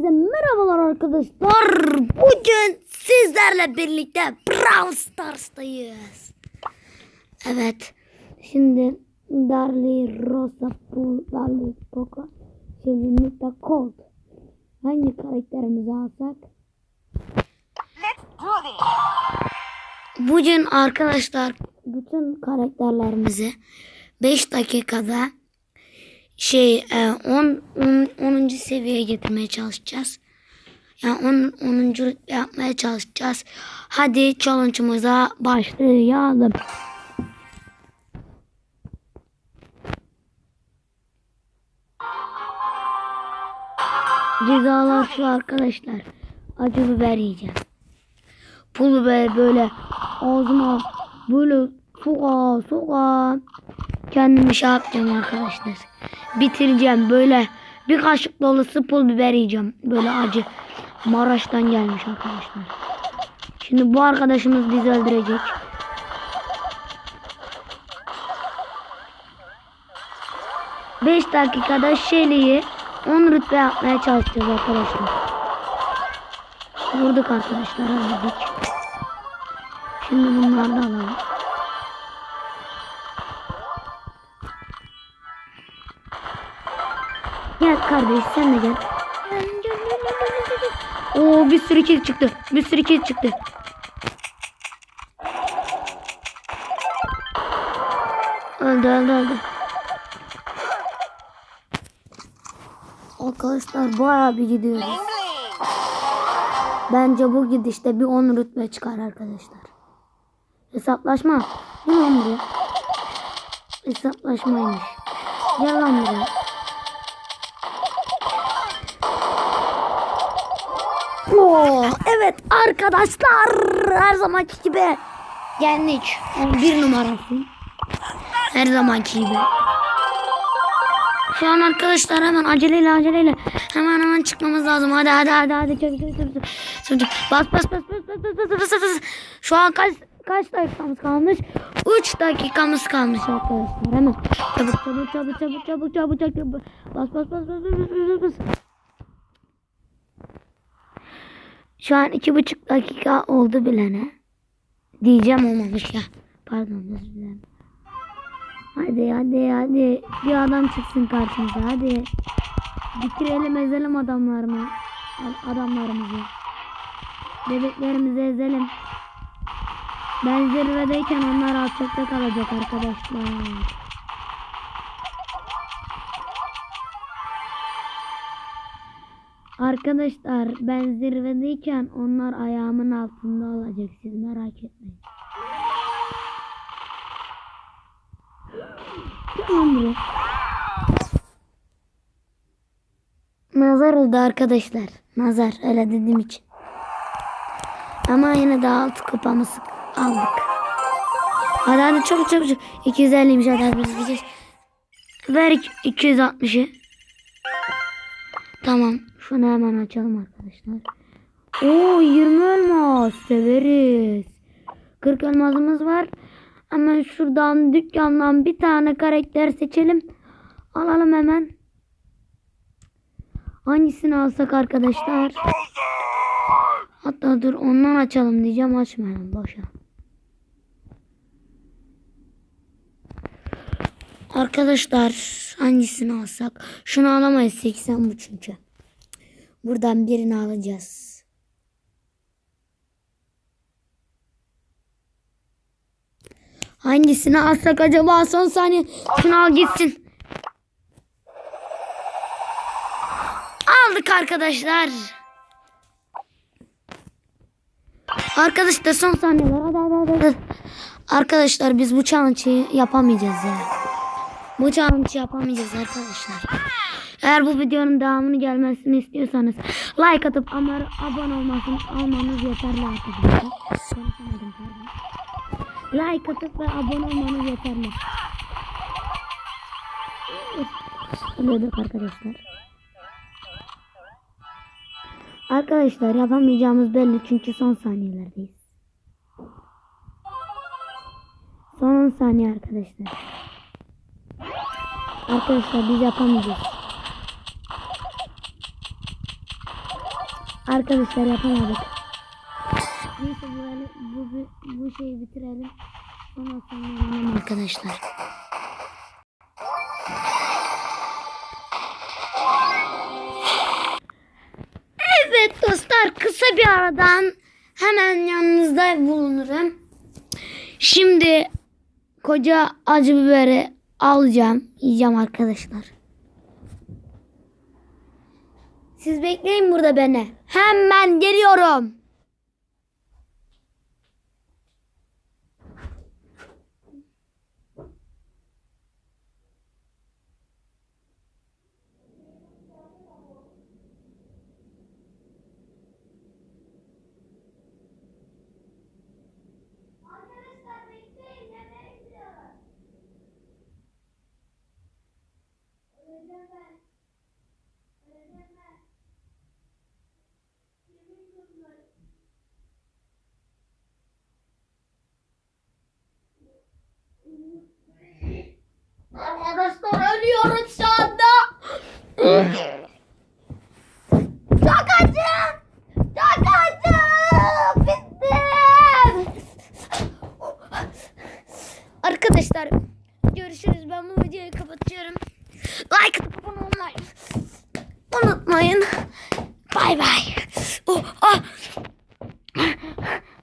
Hepinize merhabalar arkadaşlar. Bugün sizlerle birlikte Brawl Stars'tayız. Evet. Şimdi Darly, Rosa, Pool, Darly, Coco, şimdi Nita, Colt. Hangi karakterimizi alsak? Bugün arkadaşlar bütün karakterlerimizi 5 dakikada şey e, 10 10. seviyeye getirmeye çalışacağız. Yani 10 10. rütbe yapmaya çalışacağız. Hadi challenge'ımıza başlayalım. Cezalar şu arkadaşlar. Acı biber yiyeceğim. Pul biber böyle ağzıma böyle soka soka kendimi şey yapacağım arkadaşlar. Bitireceğim böyle bir kaşık dolusu pul biber yiyeceğim. Böyle acı. Maraş'tan gelmiş arkadaşlar. Şimdi bu arkadaşımız bizi öldürecek. Beş dakikada Shelly'yi 10 rütbe yapmaya çalışacağız arkadaşlar. Vurduk arkadaşlar. Şimdi bunları da alalım. Gel kardeş sen de gel. Oo bir sürü kill çıktı. Bir sürü kill çıktı. Öldü öldü öldü. Arkadaşlar bayağı bir gidiyoruz. Bence bu gidişte bir 10 rütbe çıkar arkadaşlar. Hesaplaşma. Gel. Hesaplaşmaymış. Gel buraya. Evet arkadaşlar her zamanki gibi yendik. Bir numarası. Her zamanki gibi. Şu an arkadaşlar hemen aceleyle aceleyle hemen hemen çıkmamız lazım. Hadi hadi hadi hadi çabuk çabuk çabuk. çabuk. Bas bas bas bas bas bas bas bas bas. Şu an kaç kaç dakikamız kalmış? 3 dakikamız kalmış arkadaşlar. Hemen çabuk çabuk çabuk çabuk çabuk çabuk çabuk. Bas bas bas bas bas bas bas. Şu an iki buçuk dakika oldu bilene. Diyeceğim olmamış ya. Pardon özür dilerim. Hadi hadi hadi. Bir adam çıksın karşımıza hadi. Bitirelim ezelim adamlarını. Adamlarımızı. Bebeklerimizi ezelim. Ben zirvedeyken onlar alçakta kalacak arkadaşlar. Arkadaşlar ben zirvedeyken onlar ayağımın altında olacak siz merak etmeyin. Lan buraya. Nazar oldu arkadaşlar. Nazar öyle dediğim için. Ama yine de altı kupamızı aldık. Hadi hadi çabuk çabuk çabuk. 250'ymiş hadi hadi biz gideceğiz. Ver iki- 260'ı. Tamam. Şunu hemen açalım arkadaşlar. Oo 20 elmas. Severiz. 40 elmasımız var. Hemen şuradan dükkandan bir tane karakter seçelim. Alalım hemen. Hangisini alsak arkadaşlar? Hatta dur ondan açalım diyeceğim. Açmayalım. Boşa. Arkadaşlar hangisini alsak? Şunu alamayız 80 bu çünkü. Buradan birini alacağız. Hangisini alsak acaba son saniye? Şunu al gitsin. Aldık arkadaşlar. Arkadaşlar son saniyeler. Arkadaşlar biz bu challenge'ı yapamayacağız ya. Bu challenge yapamayacağız arkadaşlar. Eğer bu videonun devamını gelmesini istiyorsanız like atıp ama abone olmasını almanız yeterli arkadaşlar. Like atıp ve abone olmanız yeterli. Ölüyorduk arkadaşlar. Arkadaşlar yapamayacağımız belli çünkü son saniyelerdeyiz. Son 10 saniye arkadaşlar. Arkadaşlar biz yapamayacağız. Arkadaşlar yapamadık. Neyse bu, bu, bu şeyi bitirelim. Ondan sonra arkadaşlar. Evet dostlar kısa bir aradan hemen yanınızda bulunurum. Şimdi koca acı biberi alacağım. Yiyeceğim arkadaşlar. Siz bekleyin burada beni. Hemen geliyorum. Arkadaşlar ölüyorum şu anda. Çok acı. Çok. Bittim. Arkadaşlar görüşürüz. Ben bu videoyu kapatıyorum.